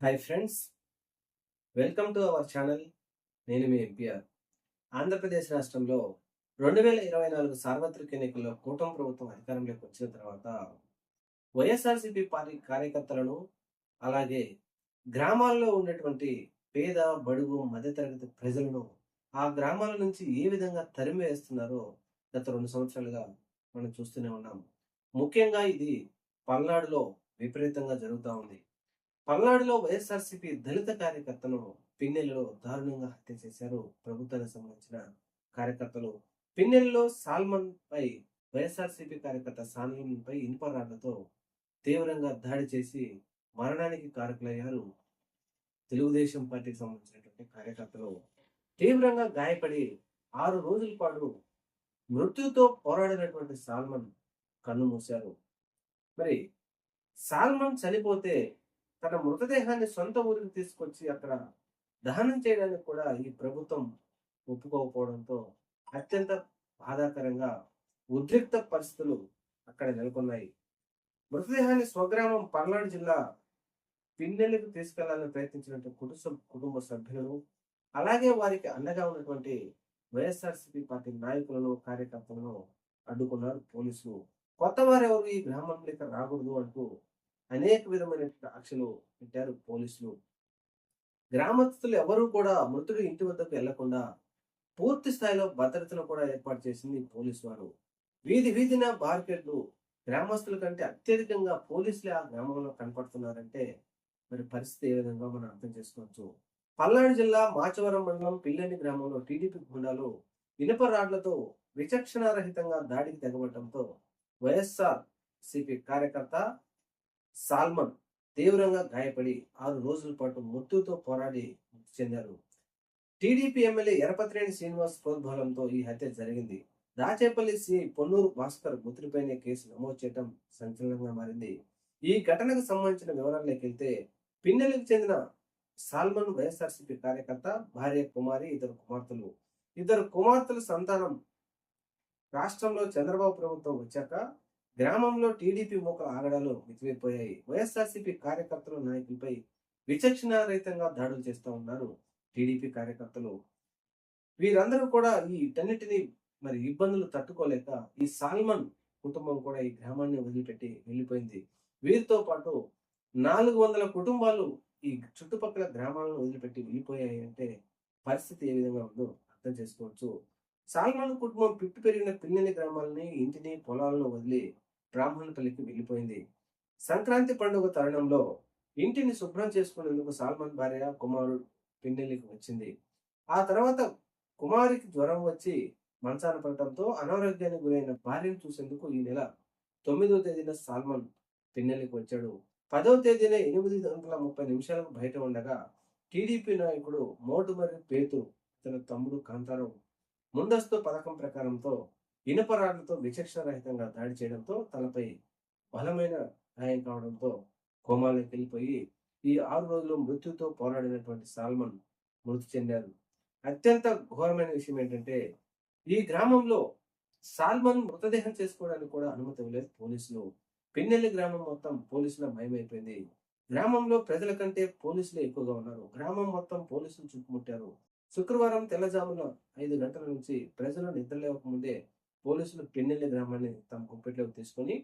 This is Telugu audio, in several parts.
Hi friends welcome to our channel నేను మీ ఎంపీఆర్ ఆంధ్రప్రదేశ్ రాష్ట్రంలో రెండు వేల ఇరవై నాలుగు సార్వత్రిక ఎన్నికల్లో కూటమి ప్రభుత్వం అధికారంలోకి వచ్చిన తర్వాత వైఎస్ఆర్సీపీ పార్టీ కార్యకర్తలను అలాగే గ్రామాల్లో ఉన్నటువంటి పేద బడుగు మధ్యతరగతి ప్రజలను ఆ గ్రామాల నుంచి ఏ విధంగా తరిమి వేస్తున్నారో గత రెండు సంవత్సరాలుగా మనం చూస్తూనే ఉన్నాం. ముఖ్యంగా ఇది పల్నాడులో విపరీతంగా జరుగుతూ ఉంది. పల్నాడులో వైఎస్ఆర్సీపీ దళిత కార్యకర్తను పిన్నెలలో దారుణంగా హత్య చేశారు. ప్రభుత్వానికి సంబంధించిన కార్యకర్తలు పిన్నెలలో సాల్మన్ పై వైఎస్ఆర్సీపీ కార్యకర్త సాల్మన్ పై ఇనుప రాళ్ళతో తీవ్రంగా దాడి చేసి మరణానికి కారకులయ్యారు. తెలుగుదేశం పార్టీకి సంబంధించినటువంటి కార్యకర్తలు తీవ్రంగా గాయపడి ఆరు రోజుల పాటు మృత్యుతో పోరాడినటువంటి సాల్మన్ కన్ను మూశారు. మరి సాల్మన్ చనిపోతే తన మృతదేహాన్ని సొంత ఊరికి తీసుకొచ్చి అక్కడ దహనం చేయడానికి కూడా ఈ ప్రభుత్వం ఒప్పుకోకపోవడంతో అత్యంత బాధాకరంగా ఉద్రిక్త పరిస్థితులు అక్కడ నెలకొన్నాయి. మృతదేహాన్ని స్వగ్రామం పల్నాడు జిల్లా పిన్నెలకు తీసుకెళ్ళాలని ప్రయత్నించినటువంటి కుటుంబ కుటుంబ సభ్యులను అలాగే వారికి అండగా ఉన్నటువంటి వైఎస్ఆర్సీపీ పార్టీ నాయకులను కార్యకర్తలను అడ్డుకున్నారు పోలీసులు. కొత్త వారెవరు ఎవరు ఈ గ్రామంలోకి రాకూడదు అంటూ అనేక విధమైన ఆంక్షలు పెట్టారు పోలీసులు. గ్రామస్తులు ఎవరూ కూడా మృతుడి ఇంటి వద్దకు వెళ్ళకుండా పూర్తి స్థాయిలో భద్రతను కూడా ఏర్పాటు చేసింది పోలీసు వారు. వీధి వీధిన బార్కెట్లు గ్రామస్తుల కంటే అత్యధికంగా పోలీసులే ఆ గ్రామంలో కనపడుతున్నారంటే మరి పరిస్థితి ఏ విధంగా మనం అర్థం చేసుకోవచ్చు? పల్నాడు జిల్లా మాచవరం మండలం పిల్లని గ్రామంలో టీడీపీ గుండాలు ఇనుప రాడ్లతో విచక్షణారహితంగా దాడికి తెగబడటంతో వైఎస్ఆర్ సిపి కార్యకర్త సాల్మన్ తీవ్రంగా గాయపడి ఆరు రోజుల పాటు మృత్యుతో పోరాడి మృతి చెందారు. టీడీపీ ఎమ్మెల్యే ఎరపతిరేణి శ్రీనివాస్ ప్రోద్బలంతో ఈ హత్య జరిగింది. రాచేపల్లి సిఐ పొన్నూరు భాస్కర్ మృతిపైనే కేసు నమోదు చేయడం సంచలనంగా మారింది. ఈ ఘటనకు సంబంధించిన వివరాల్లోకి వెళ్తే పిన్నెలకు చెందిన సాల్మన్ వైఎస్ఆర్సీపీ కార్యకర్త భార్య కుమారి ఇద్దరు కుమార్తెలు. ఇద్దరు కుమార్తెల సంతానం రాష్ట్రంలో చంద్రబాబు ప్రభుత్వం వచ్చాక గ్రామంలో టీడీపీ మోక ఆగడాలు మితివైపోయాయి వైఎస్ఆర్సీపీ కార్యకర్తల నాయకులపై విచక్షణారహితంగా దాడులు చేస్తూ ఉన్నారు టీడీపీ కార్యకర్తలు. వీరందరూ కూడా ఈ వీటన్నిటిని మరి ఇబ్బందులు తట్టుకోలేక ఈ సాల్మన్ కుటుంబం కూడా ఈ గ్రామాన్ని వదిలిపెట్టి వెళ్ళిపోయింది. వీరితో పాటు నాలుగు వందల కుటుంబాలు ఈ చుట్టుపక్కల గ్రామాలను వదిలిపెట్టి వెళ్ళిపోయాయి అంటే పరిస్థితి ఏ విధంగా ఉందో అర్థం చేసుకోవచ్చు. సాల్మన్ కుటుంబం పిట్టు పెరిగిన పిల్లల గ్రామాలని ఇంటిని పొలాలను వదిలి బ్రాహ్మణ తల్లికి వెళ్ళిపోయింది సంక్రాంతి పండుగ తరుణంలో ఇంటిని శుభ్రం చేసుకునేందుకు సాల్మన్ భార్య కుమారుడు పిన్నెలికి వచ్చింది. ఆ తర్వాత కుమారికి జ్వరం వచ్చి మంచాన పడటంతో అనారోగ్యానికి గురైన భార్యను చూసేందుకు ఈ నెల తొమ్మిదో తేదీన సాల్మన్ పిన్నెల్లికి వచ్చాడు. పదవ తేదీన ఎనిమిది గంటల ముప్పై నిమిషాలకు బయట ఉండగా టీడీపీ నాయకుడు మోటుమర్రి పేతు తన తమ్ముడు కాంతారావు ముందస్తు పథకం ప్రకారంతో ఇనుప రాడ్లతో విచక్షణరహితంగా దాడి చేయడంతో తలపై బలమైన గాయం కావడంతో కోమాలోకి వెళ్ళిపోయి ఈ ఆరు రోజులు మృత్యుతో పోరాడినటువంటి సాల్మన్ మృతి చెందారు. అత్యంత ఘోరమైన విషయం ఏంటంటే ఈ గ్రామంలో సాల్మన్ మృతదేహం చేసుకోవడానికి కూడా అనుమతి ఇవ్వలేదు పోలీసులు. పిన్నెల్లి గ్రామం మొత్తం పోలీసుల భయమైపోయింది గ్రామంలో ప్రజల కంటే పోలీసులే ఎక్కువగా ఉన్నారు. గ్రామం మొత్తం పోలీసులు చుట్టుముట్టారు. శుక్రవారం తెల్లజామున ఐదు గంటల నుంచి ప్రజలు నిద్రలేవకముందే పోలీసులు పిన్నెల్లి గ్రామాన్ని తమ గుప్పెట్లోకి తీసుకొని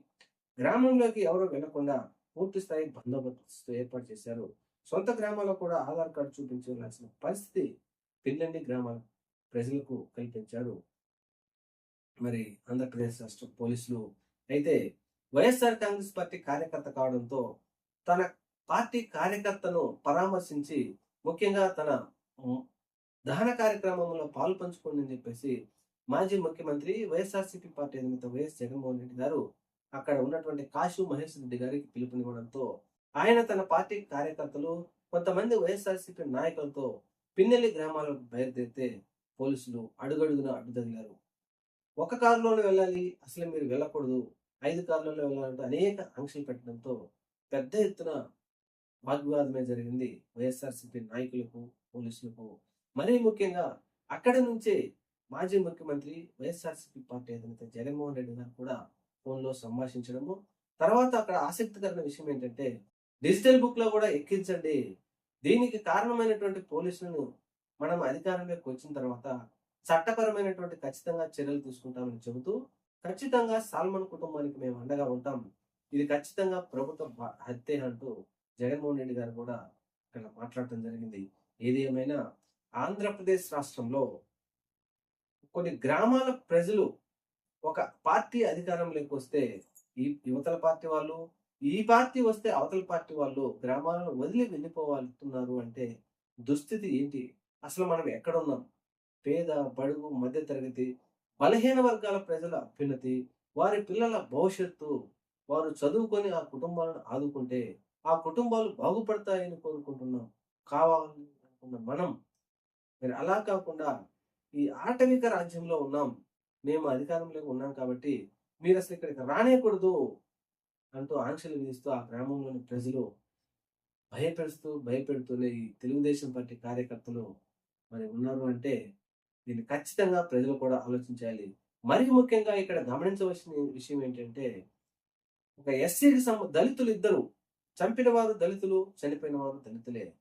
గ్రామంలోకి ఎవరో వెళ్ళకుండా పూర్తి స్థాయి బందోబస్తు ఏర్పాటు చేశారు. సొంత గ్రామాల్లో కూడా ఆధార్ కార్డు చూపించాల్సిన పరిస్థితి పిన్నెల్లి గ్రామాల ప్రజలకు కల్పించారు. మరి ఆంధ్రప్రదేశ్ రాష్ట్ర పోలీసులు అయితే వైఎస్ఆర్ కాంగ్రెస్ పార్టీ కార్యకర్త కావడంతో తన పార్టీ కార్యకర్తను పరామర్శించి ముఖ్యంగా తన దహన కార్యక్రమంలో పాలు పంచుకోండి చెప్పేసి మాజీ ముఖ్యమంత్రి వైఎస్ఆర్సీపీ పార్టీ అధినేత వైఎస్ జగన్మోహన్ రెడ్డి గారు అక్కడ ఉన్నటువంటి కాశు మహేష్ రెడ్డి గారికి పిలుపునివ్వడంతో ఆయన తన పార్టీ కార్యకర్తలు కొంతమంది వైఎస్ఆర్సీపీ నాయకులతో పిన్నెల్లి గ్రామాలకు బయలుదేరితే పోలీసులు అడుగడుగున అడ్డుదగిలారు ఒక కారులోనే వెళ్ళాలి అసలు మీరు వెళ్ళకూడదు. ఐదు కార్లలో వెళ్ళాలంటే అనేక ఆంక్షలు పెట్టడంతో పెద్ద ఎత్తున వాగ్వివాదమే జరిగింది వైఎస్ఆర్సీపీ నాయకులకు పోలీసులకు. మరీ ముఖ్యంగా అక్కడి నుంచే మాజీ ముఖ్యమంత్రి వైఎస్ఆర్సీపీ పార్టీ అధినేత జగన్మోహన్ రెడ్డి గారు కూడా ఫోన్లో సంభాషించడము. తర్వాత అక్కడ ఆసక్తికరమైన విషయం ఏంటంటే డిజిటల్ బుక్లో కూడా ఎక్కించండి. దీనికి కారణమైనటువంటి పోలీసులను మనం అధికారంలోకి వచ్చిన తర్వాత చట్టపరమైనటువంటి ఖచ్చితంగా చర్యలు తీసుకుంటామని చెబుతూ ఖచ్చితంగా సాల్మన్ కుటుంబానికి మేము అండగా ఉంటాం. ఇది ఖచ్చితంగా ప్రభుత్వ హత్య అంటూ జగన్మోహన్ రెడ్డి గారు కూడా ఇక్కడ మాట్లాడటం జరిగింది. ఏది ఏమైనా ఆంధ్రప్రదేశ్ రాష్ట్రంలో కొన్ని గ్రామాల ప్రజలు ఒక పార్టీ అధికారంలోకి వస్తే ఈ యువతల పార్టీ వాళ్ళు ఈ పార్టీ వస్తే అవతల పార్టీ వాళ్ళు గ్రామాలను వదిలి వెళ్ళిపోవాలనుతున్నారు అంటే దుస్థితి ఏంటి? అసలు మనం ఎక్కడున్నాం పేద బడుగు మధ్య తరగతి బలహీన వర్గాల ప్రజల అభ్యున్నతి వారి పిల్లల భవిష్యత్తు వారు చదువుకొని ఆ కుటుంబాలను ఆదుకుంటే ఆ కుటుంబాలు బాగుపడతాయని కోరుకుంటున్నాం. కావాలని అనుకున్న మనం. మరి అలా కాకుండా ఈ ఆటవిక రాజ్యంలో ఉన్నాం. మేము అధికారంలో ఉన్నాం కాబట్టి మీరు అసలు ఇక్కడికి రానేకూడదు అంటూ ఆంక్షలు విధిస్తూ ఆ గ్రామంలోని ప్రజలు భయపెడుతూ భయపెడుతూనే ఈ తెలుగుదేశం పార్టీ కార్యకర్తలు మరి ఉన్నారు అంటే దీన్ని ఖచ్చితంగా ప్రజలు కూడా ఆలోచించాలి. మరి ముఖ్యంగా ఇక్కడ గమనించవలసిన విషయం ఏంటంటే ఒక ఎస్సీకి సంబ దళితులు ఇద్దరు. చంపిన వారు దళితులు చనిపోయిన వారు దళితులే.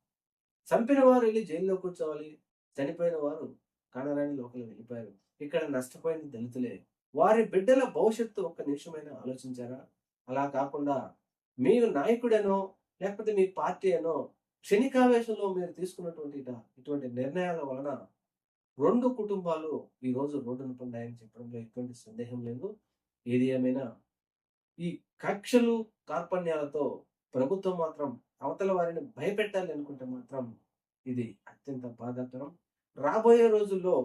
చంపిన వారు వెళ్ళి జైల్లో కూర్చోవాలి. చనిపోయిన వారు కనరాని లోకలు వెళ్ళిపోయారు ఇక్కడ నష్టపోయిన దళితులే. వారి బిడ్డల భవిష్యత్తు ఒక్క నిమిషమైనా ఆలోచించారా? అలా కాకుండా మీరు నాయకుడనో లేకపోతే మీ పార్టీ అనో క్షణికావేశంలో మీరు తీసుకున్నటువంటి ఇటువంటి నిర్ణయాల వలన రెండు కుటుంబాలు ఈ రోజు రోడ్డున పడ్డాయని చెప్పడంలో ఎటువంటి సందేహం లేదు. ఏది ఏమైనా ఈ కక్షలు కార్పణ్యాలతో ప్రభుత్వం మాత్రం అవతల వారిని భయపెట్టాలి అనుకుంటే మాత్రం ఇది అత్యంత బాధాకరం. రాబోయే రోజుల్లో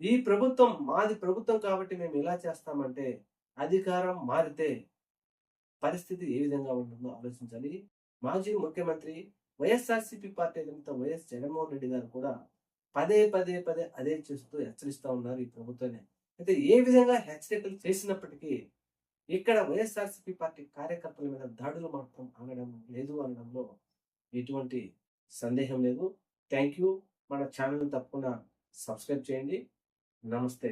ఈ ప్రభుత్వం మాది ప్రభుత్వం కాబట్టి మేము ఇలా చేస్తామంటే అధికారం మారితే పరిస్థితి ఏ విధంగా ఉంటుందో ఆలోచించాలి. మాజీ ముఖ్యమంత్రి వైఎస్ఆర్సీపీ పార్టీ అధినేత వైఎస్ జగన్మోహన్ రెడ్డి గారు కూడా పదే పదే పదే అదే చేస్తూ హెచ్చరిస్తూ ఉన్నారు ఈ ప్రభుత్వాన్ని. అయితే ఏ విధంగా హెచ్చరికలు చేసినప్పటికీ ఇక్కడ వైఎస్ఆర్సీపీ పార్టీ కార్యకర్తల మీద దాడులు మాత్రం ఆగడం లేదు అనడంలో ఎటువంటి సందేహం లేదు. థ్యాంక్ యూ మన ఛానల్ తప్పకుండా సబ్స్క్రైబ్ చేయండి. నమస్తే.